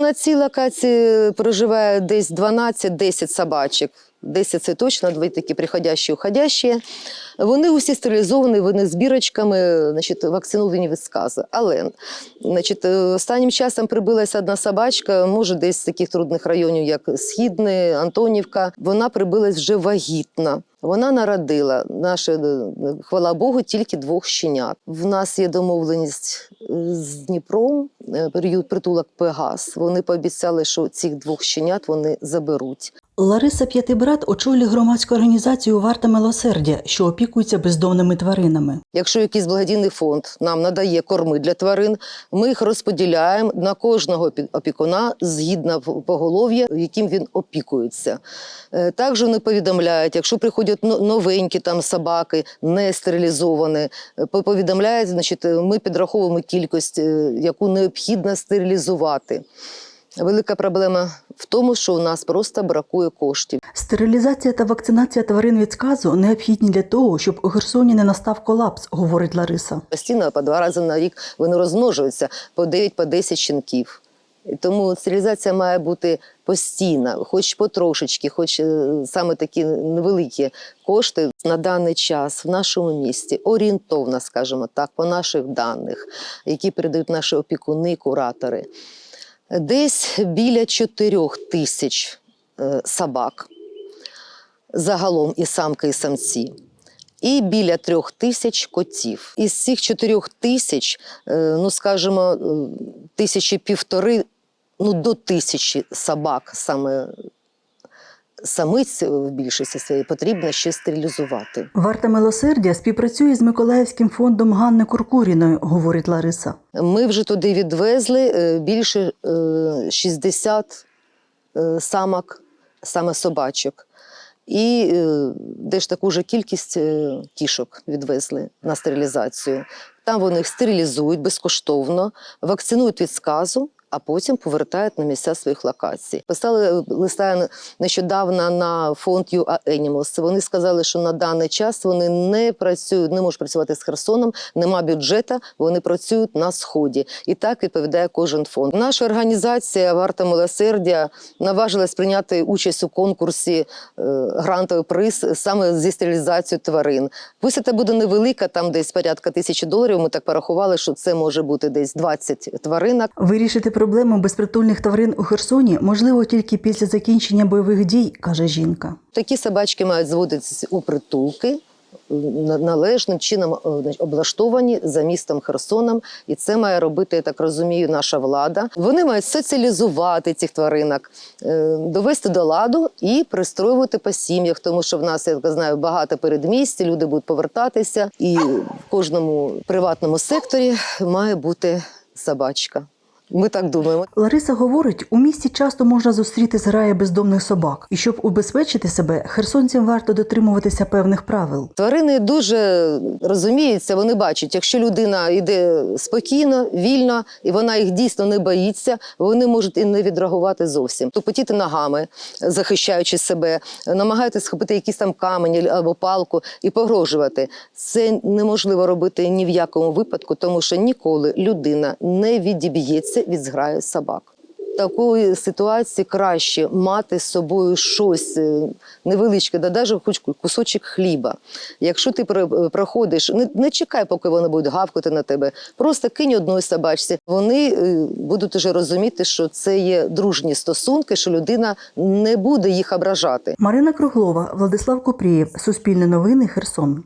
На цій локації проживає десь 12-10 собачок. 10 це точно, дві такі приходящі, уходящі. Вони усі стерилізовані, вони з бірочками, значить, вакциновані від сказу. Але значить, е, останнім часом прибилася одна собачка, може, десь з таких трудних районів, як Східний, Антонівка. Вона прибилась вже вагітна. Вона народила наше, е, хвала Богу, тільки двох щенят. В нас є домовленість з Дніпром, е, період притулок Пегас. Вони пообіцяли, що цих двох щенят вони заберуть. Лариса П'ятибрат очолює громадську організацію Варта милосердя, що опікується бездомними тваринами. Якщо якийсь благодійний фонд нам надає корми для тварин, ми їх розподіляємо на кожного опі- опікуна згідно поголов'я, яким він опікується. Е, Також вони повідомляють, якщо приходять новенькі там собаки, не стерилізовані, е, повідомляють, значить, е, ми підраховуємо кількість, яку необхідно стерилізувати. Велика проблема в тому, що у нас просто бракує коштів. Стерилізація та вакцинація тварин від сказу необхідні для того, щоб у Херсоні не настав колапс, говорить Лариса. Постійно по два рази на рік вони розмножуються по 9 по 10 щенків. Тому стерилізація має бути постійна, хоч потрошечки, хоч е, саме такі невеликі кошти на даний час в нашому місті орієнтовно, скажімо так, по наших даних, які передають наші опікуни, куратори. Десь біля 4 тисяч е, собак загалом і самки, і самці. І біля трьох тисяч котів. Із цих чотирьох тисяч, е, ну скажімо, е, тисячі півтори, ну до тисячі собак, саме самиць в більшості своїй потрібно ще стерилізувати. Варта милосердя співпрацює з Миколаївським фондом Ганни Куркуріної, говорить Лариса. Ми вже туди відвезли е, більше е, 60 е, самок, саме собачок. І е, десь таку ж кількість е, кішок відвезли на стерилізацію. Там вони їх стерилізують безкоштовно, вакцинують від сказу, а потім повертають на місця своїх локацій. Писали листа нещодавно на фонд UA Animals. Вони сказали, що на даний час вони не працюють, не можуть працювати з Херсоном, нема бюджету, вони працюють на сході. І так відповідає кожен фонд. Наша організація Варта милосердя наважилась прийняти участь у конкурсі е, грантовий приз саме зі стерилізацією тварин. Це буде невелика, там десь порядка тисячі доларів. Ми так порахували, що це може бути десь 20 тваринок. Вирішити проблему безпритульних тварин у Херсоні можливо тільки після закінчення бойових дій, каже жінка. Такі собачки мають зводитися у притулки. на- Належним чином е, облаштовані за містом Херсоном, і це має робити, я так розумію, наша влада. Вони мають соціалізувати цих тваринок, е, довести до ладу і пристроювати по сім'ях, тому що в нас я знаю багато передмість, люди будуть повертатися, і в кожному приватному секторі має бути собачка. Ми так думаємо. Лариса говорить, у місті часто можна зустріти зграя бездомних собак, і щоб убезпечити себе, херсонцям варто дотримуватися певних правил. Тварини дуже розуміються, вони бачать, якщо людина йде спокійно, вільно, і вона їх дійсно не боїться, вони можуть і не відреагувати зовсім. Тупотіти ногами, захищаючи себе, намагаються схопити якийсь там камень або палку і погрожувати. Це неможливо робити ні в якому випадку, тому що ніколи людина не відіб'ється від зграї собак. Такої ситуації краще мати з собою щось е, невеличке, да навіть хоч кусочок хліба. Якщо ти про- проходиш, не, не чекай, поки вони будуть гавкати на тебе. Просто кинь одної собачці. Вони е, будуть уже розуміти, що це є дружні стосунки, що людина не буде їх ображати. Марина Круглова, Владислав Купрієв, Суспільне новини, Херсон.